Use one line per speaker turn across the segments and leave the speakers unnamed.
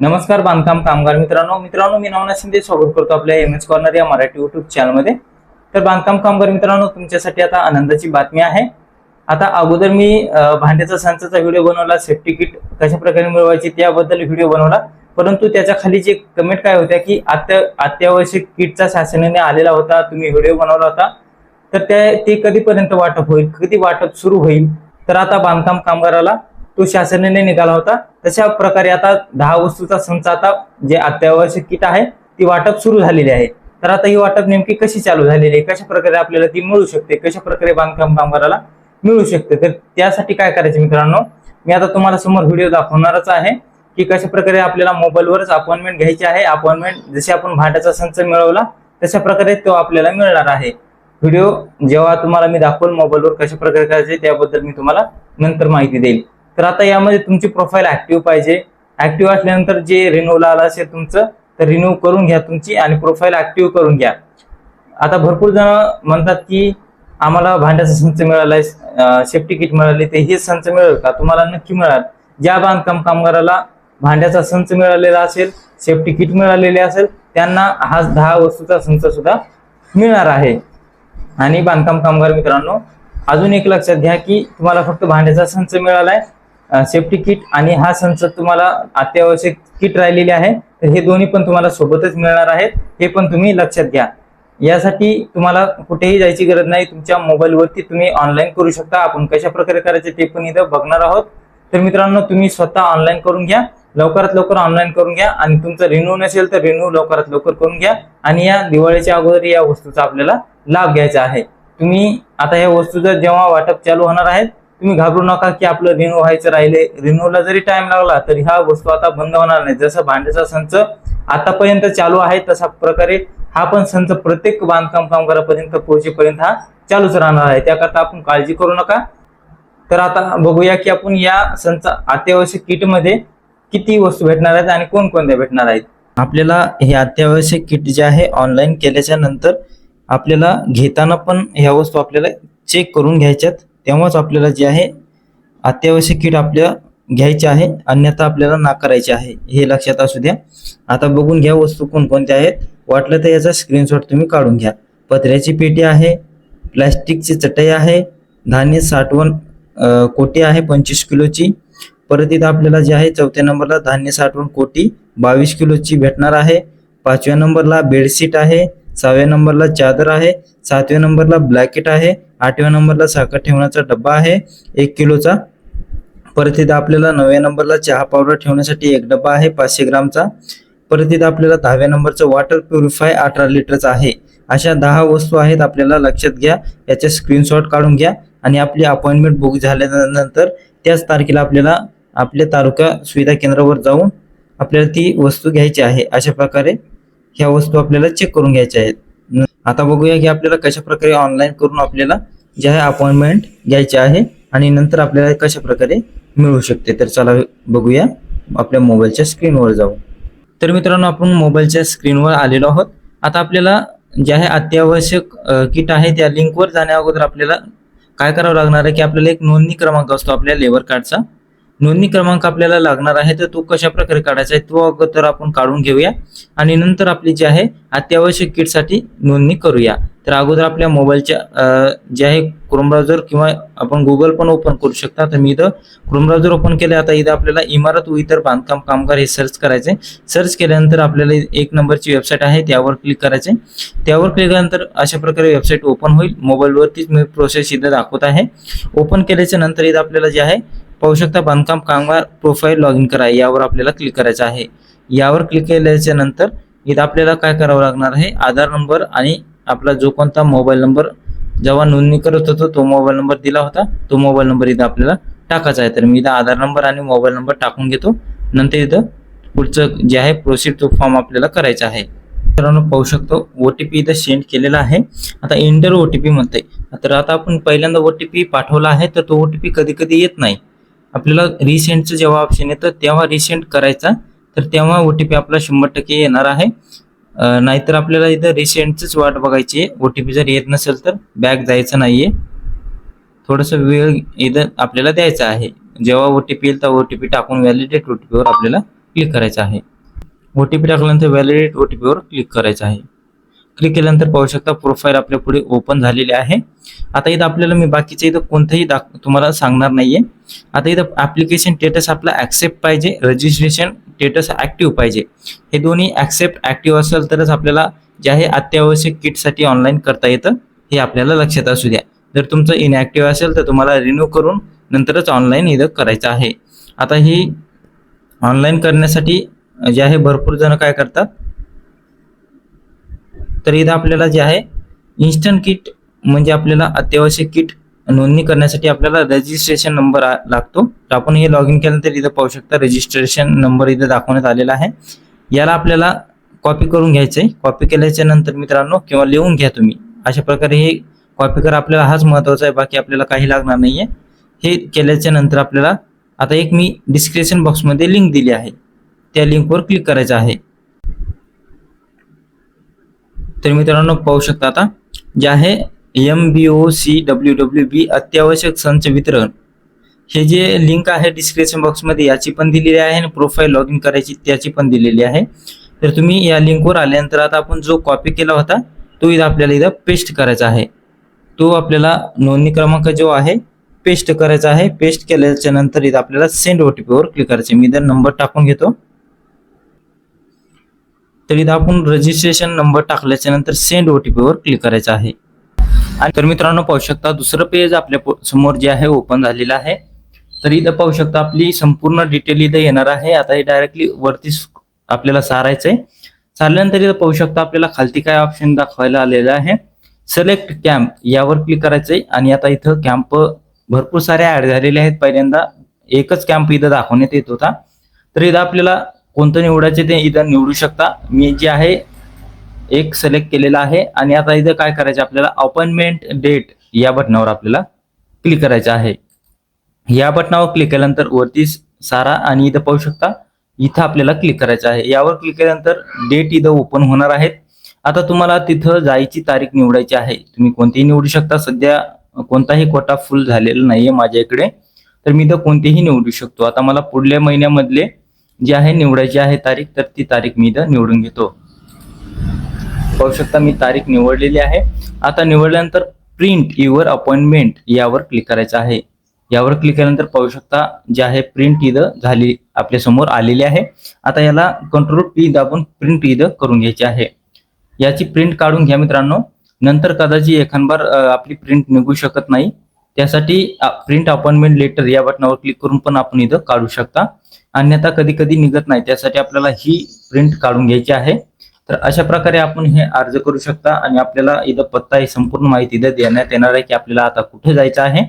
नमस्कार बांधकाम कामगार मित्रांनो. मित्रांनो मी नवनाथ शिंदे स्वागत करतो आपल्या एम एस कॉर्नर या मराठी युट्यूब चॅनलमध्ये तर बांधकाम कामगार मित्रांनो तुमच्यासाठी आता आनंदाची बातमी आहे. आता अगोदर मी भांड्याचा संचाचा व्हिडिओ बनवला सेफ्टी किट कशा प्रकारे मिळवायची त्याबद्दल व्हिडिओ बनवला. परंतु त्याच्याखाली जे कमेंट काय होत्या की आता अत्यावश्यक किटचा शासनाने आलेला होता तुम्ही व्हिडिओ बनवला होता. तर त्या ते कधीपर्यंत वाटप होईल? कधी वाटप सुरू होईल? तर आता बांधकाम कामगाराला तो शासनाने निघाला होता. तशा प्रकारे आता दहा वस्तूचा संच आता जे अत्यावश्यक किट आहे ती वाटप सुरू झालेली आहे. तर आता ही वाटप नेमकी कशी चालू झालेली आहे? कशा प्रकारे आपल्याला ती मिळू शकते? कशा प्रकारे बांधकाम कामगाराला मिळू शकते? तर त्यासाठी काय करायचे मित्रांनो? मी आता तुम्हाला समोर व्हिडिओ दाखवणारच आहे की कशा प्रकारे आपल्याला मोबाईलवरच अपॉइंटमेंट घ्यायची आहे. अपॉइंटमेंट जसे आपण भाट्याचा संच मिळवला तशा प्रकारे तो आपल्याला मिळणार आहे. व्हिडिओ जेव्हा तुम्हाला मी दाखवल मोबाईलवर कशा प्रकारे करायचे त्याबद्दल मी तुम्हाला नंतर माहिती देईल. तर आता यामध्ये तुमची प्रोफाईल ऍक्टिव्ह पाहिजे. ऍक्टिव्ह असल्यानंतर जे रिन्यूला आलं असेल तुमचं तर रिन्यू करून घ्या तुमची आणि प्रोफाईल ऍक्टिव्ह करून घ्या. आता भरपूर जण म्हणतात की आम्हाला भांड्याचा संच मिळालाय सेफ्टी किट मिळाली ते हे संच मिळेल का? तुम्हाला नक्की मिळाल ज्या बांधकाम कामगाराला भांड्याचा संच मिळालेला असेल सेफ्टी किट मिळालेले असेल त्यांना हाच दहा वस्तूचा संच सुद्धा मिळणार आहे. आणि बांधकाम कामगार मित्रांनो अजून एक लक्षात घ्या की तुम्हाला फक्त भांड्याचा संच मिळालाय सेफ्टी किट आणि हा संच तुम्हाला अत्यावश्यक किट राहिलेली आहे. तर हे दोन्ही पण तुम्हाला सोबतच मिळणार आहेत. हे पण तुम्ही लक्षात घ्या. यासाठी तुम्हाला कुठेही जायची गरज नाही. तुमच्या मोबाईलवरती तुम्ही ऑनलाईन करू शकता. आपण कशा प्रकारे करायचे ते पण इथं बघणार आहोत. तर मित्रांनो तुम्ही स्वतः ऑनलाईन करून घ्या. लवकरात लवकर ऑनलाईन करून घ्या. आणि तुमचं रिन्यू नसेल तर रिन्यू लवकरात लवकर करून घ्या. आणि या दिवाळीच्या अगोदर या वस्तूचा आपल्याला लाभ घ्यायचा आहे. तुम्ही आता या वस्तूचं जेव्हा वाटप चालू होणार आहे तुम्ही घाबरू नका की आपलं रिन्यू व्हायचं राहिले. रिन्यूला जरी टाइम लागला तरी हा वस्तू आता बंद होणार नाही. जसं भांड्याचा संच आतापर्यंत चालू आहे तशा प्रकारे हा पण संच प्रत्येक बांधकाम कामगारापर्यंत पोहोचेपर्यंत हा चालूच राहणार आहे. त्याकरता आपण काळजी करू नका. तर आता बघूया की आपण या संच अत्यावश्यक किटमध्ये किती वस्तू भेटणार आहेत आणि कोणकोणत्या भेटणार आहेत. आपल्याला हे अत्यावश्यक किट जे आहे ऑनलाईन केल्याच्यानंतर आपल्याला घेताना पण ह्या वस्तू आपल्याला चेक करून घ्यायच्यात. तेव्हाच आपल्याला जे आहे अत्यावश्यक किट आपल्या घ्यायचे आहे अन्यथा आपल्याला नाकारायचे आहे हे लक्षात असू द्या. आता बघून घ्या वस्तू कोणकोणत्या आहेत. वाटलं तर याचा स्क्रीनशॉट तुम्ही काढून घ्या. पत्र्याची पेटी आहे प्लॅस्टिकची चटई आहे धान्य साठवण कोटी आहे पंचवीस किलोची. परत इथं आपल्याला जे आहे चौथ्या नंबरला धान्य साठवण कोटी बावीस किलोची भेटणार आहे. पाचव्या नंबरला बेडशीट आहे सहाव्या नंबरला चादर आहे सातव्या नंबरला ब्लॅकेट आहे आठव्या नंबरला साखर ठेवण्याचा डब्बा आहे एक किलोचा. परत इथं आपल्याला नवव्या नंबरला चहा पावडर ठेवण्यासाठी एक डब्बा आहे पाचशे ग्रामचा. परत इथं आपल्याला दहाव्या नंबरचं वॉटर प्युरिफाय अठरा लिटरचा आहे. अशा दहा वस्तू आहेत आपल्याला लक्षात घ्या. याचे स्क्रीनशॉट काढून घ्या आणि आपली अपॉइंटमेंट बुक झाल्यानंतर त्याच तारखेला आपल्याला आपल्या तालुका सुविधा केंद्रावर जाऊन आपल्याला ती वस्तू घ्यायची आहे. अशा प्रकारे ह्या वस्तू आपल्याला चेक करून घ्यायच्या आहेत. आता बघूया की आपल्याला कशा प्रकारे ऑनलाईन करून आपल्याला जे आहे अपॉइंटमेंट घ्यायची आहे आणि नंतर आपल्याला कशा प्रकारे मिळू शकते. तर चला बघूया आपल्या मोबाईलच्या स्क्रीनवर जाऊ. तर मित्रांनो आपण मोबाईलच्या स्क्रीनवर आलेलो आहोत. आता आपल्याला जे आहे अत्यावश्यक किट आहे त्या लिंकवर जाण्या अगोदर आपल्याला काय करावं लागणार आहे की आपल्याला एक नोंदणी क्रमांक असतो आपल्या लेबर कार्डचा नोंदणी क्रमांक आपल्याला लागणार आहे तर तो कशा प्रकारे काढायचा आहे तो अगोदर आपण काढून घेऊया. आणि नंतर आपली जी आहे अत्यावश्यक किटसाठी नोंदणी करूया. तर अगोदर आपल्या मोबाईलच्या जे आहे क्रोम ब्राउझर किंवा आपण गुगल पण ओपन करू शकता. तर मी इथं क्रोम ब्राउझर ओपन केले आता इथं आपल्याला इमारत व इतर बांधकाम कामगार हे सर्च करायचे. सर्च केल्यानंतर आपल्याला एक नंबरची वेबसाईट आहे त्यावर क्लिक करायचे. त्यावर क्लिक केल्यानंतर अशा प्रकारे वेबसाईट ओपन होईल. मोबाईलवरतीच मी प्रोसेस इथं दाखवत आहे. ओपन केल्याच्यानंतर इथं आपल्याला जे आहे पाहू शकता बांधकाम कामगार प्रोफाईल लॉग इन करा. यावर आपल्याला क्लिक करायचं आहे. यावर क्लिक केल्याच्यानंतर इथं आपल्याला काय करावं लागणार आहे? आधार नंबर आणि आपला जो कोणता मोबाईल नंबर जेव्हा नोंदणी करत होतो तो मोबाईल नंबर दिला होता. तो मोबाईल नंबर इथं आपल्याला टाकायचा आहे. तर मी इथं आधार नंबर आणि मोबाईल नंबर टाकून घेतो. नंतर इथं पुढचं जे आहे प्रोसीड तो फॉर्म आपल्याला करायचा आहे. मित्रांनो पाहू शकतो ओ टी पी इथं सेंड केलेला आहे. आता इंटर ओ टी पी म्हणते तर आता आपण पहिल्यांदा ओ टी पी पाठवला आहे तर तो ओ टी पी कधी कधी येत नाही. आपल्याला रिसेंटचं जेव्हा ऑप्शन येतं तेव्हा रिसेंट करायचा. तर तेव्हा ओ टी पी आपला शंभर टक्के येणार आहे. नाहीतर आपल्याला इथं रिसेंटचीच वाट बघायची आहे. ओ टी पी जर येत नसेल तर बॅक जायचं नाहीये. थोडंसं वेळ इथं आपल्याला द्यायचा आहे. जेव्हा ओ टी पी येईल तर ओ टी पी टाकून व्हॅलिडेट ओ टी पीवर आपल्याला क्लिक करायचं आहे. ओ टी पी टाकल्यानंतर व्हॅलिडेट ओ टी पीवर क्लिक करायचं आहे. क्लिक केल्यानंतर पाहू शकता प्रोफाईल आपल्या पुढे ओपन झालेले आहे. आता इथं आपल्याला मी बाकीचे इथं कोणतंही दाख तुम्हाला सांगणार नाहीये. आता इथं ॲप्लिकेशन स्टेटस आपला ॲक्सेप्ट पाहिजे रजिस्ट्रेशन स्टेटस ॲक्टिव्ह पाहिजे. हे दोन्ही ॲक्सेप्ट ॲक्टिव्ह असेल तरच आपल्याला जे आहे अत्यावश्यक किटसाठी ऑनलाईन करता येतं हे आपल्याला लक्षात असू द्या. जर तुमचं इनॲक्टिव्ह असेल तर तुम्हाला रिन्यू करून नंतरच ऑनलाईन इथं करायचं आहे. आता ही ऑनलाईन करण्यासाठी जे आहे भरपूर जण काय करतात तर इथं आपल्याला जे आहे इन्स्टंट किट म्हणजे आपल्याला अत्यावश्यक किट नोंदणी करण्यासाठी आपल्याला रजिस्ट्रेशन नंबर लागतो. तर आपण हे लॉग इन केल्यानंतर इथं पाहू शकता रजिस्ट्रेशन नंबर इथं दाखवण्यात आलेला आहे. याला आपल्याला कॉपी करून घ्यायचं आहे. कॉपी केल्याच्यानंतर मित्रांनो किंवा लिहून घ्या तुम्ही. अशा प्रकारे हे कॉपी करा. आपल्याला हाच महत्त्वाचा आहे. बाकी आपल्याला काही लागणार नाहीये. हे केल्याच्यानंतर आपल्याला आता एक मी डिस्क्रिप्शन बॉक्समध्ये लिंक दिली आहे. त्या लिंकवर क्लिक करायचं आहे. तर मित्रांनो पाहू शकता आता जे आहे M B O C W W B अत्यावश्यक संच वितरण. हे जे लिंक आहे डिस्क्रिप्शन बॉक्समध्ये याची पण दिलेली आहे आणि प्रोफाईल लॉग इन करायची त्याची पण दिलेली आहे. तर तुम्ही या लिंकवर आल्यानंतर आता आपण जो कॉपी केला होता तो इथं आपल्याला इथं पेस्ट करायचा आहे. तो आपल्याला नोंदणी क्रमांक जो आहे पेस्ट करायचा आहे. पेस्ट केल्याच्यानंतर इथं आपल्याला सेंड ओ टी पीवर क्लिक करायचे मी इथं नंबर टाकून घेतो. तर इथं आपण रजिस्ट्रेशन नंबर टाकल्याच्या नंतर सेंड ओ टी पीवर क्लिक करायचं आहे. आणि तर मित्रांनो पाहू शकता दुसरं पेज आपल्यासमोर जे आहे ओपन झालेलं आहे. तर इथं पाहू शकता आपली संपूर्ण डिटेल इथं येणार आहे. आता हे डायरेक्टली वरती आपल्याला आपल्याला सारायचंय. सारल्यानंतर इथं पाहू शकता आपल्याला खालती काय ऑप्शन दाखवायला आलेलं आहे. सिलेक्ट कॅम्प यावर क्लिक करायचंय. आणि आता इथं कॅम्प भरपूर सारे ऍड झालेले आहेत. पहिल्यांदा एकच कॅम्प इथं दाखवण्यात येत होता. तर इथं आपल्याला कोणतं निवडायचे ते इथं निवडू शकता. मी जे आहे एक सिलेक्ट केलेला आहे आणि आता इथं काय करायचं आपल्याला? अपॉइंटमेंट डेट या बटनावर आपल्याला क्लिक करायचं आहे. या बटनावर क्लिक केल्यानंतर वरती सारा आणि इथं पाहू शकता इथं आपल्याला क्लिक करायचं आहे. यावर क्लिक केल्यानंतर डेट इथं ओपन होणार आहेत. आता तुम्हाला तिथं जायची तारीख निवडायची आहे. तुम्ही कोणतीही निवडू शकता. सध्या कोणताही कोटा फुल झालेला नाहीये माझ्या इकडे. तर मी इथं कोणतेही निवडू शकतो. आता मला पुढल्या महिन्यामधले जी आहे निवडायची आहे तारीख तर ती तारीख मी इथं निवडून घेतो. पाहू शकता मी तारीख निवडलेली आहे. आता निवडल्यानंतर प्रिंट युअर अपॉइंटमेंट यावर क्लिक करायचं आहे. यावर क्लिक केल्यानंतर पाहू शकता जे आहे प्रिंट इथं झाली आपल्यासमोर आलेली आहे. आता याला कंट्रोल पी दाबून प्रिंट इथं करून घ्यायची आहे. याची प्रिंट काढून घ्या मित्रांनो. नंतर कदाचित एखादबार आपली प्रिंट निघू शकत नाही. त्यासाठी प्रिंट अपॉइंटमेंट लेटर या बटनावर क्लिक करून पण आपण इथं काढू शकता. अन्यथा कधी कधी निघत नाही. त्यासाठी आपल्याला ही प्रिंट काढून घ्यायची आहे. तर अशा प्रकारे आपण हे अर्ज करू शकता आणि आपल्याला इथं पत्ता ही संपूर्ण माहिती इथं देण्यात येणार आहे की आपल्याला आता कुठे जायचं आहे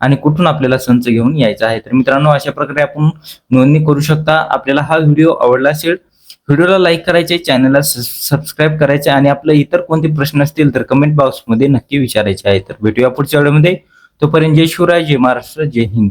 आणि कुठून आपल्याला संच घेऊन यायचा आहे. तर मित्रांनो अशा प्रकारे आपण नोंदणी करू शकता. आपल्याला हा व्हिडिओ आवडला असेल व्हिडिओला लाईक करायचे चॅनलला सबस्क्राईब करायचे आणि आपले इतर कोणते प्रश्न असतील तर कमेंट बॉक्समध्ये नक्की विचारायचे आहे. तर भेटूया पुढच्या वेळेमध्ये. तोपर्यंत जय शिवराय जय महाराष्ट्र जय हिंद.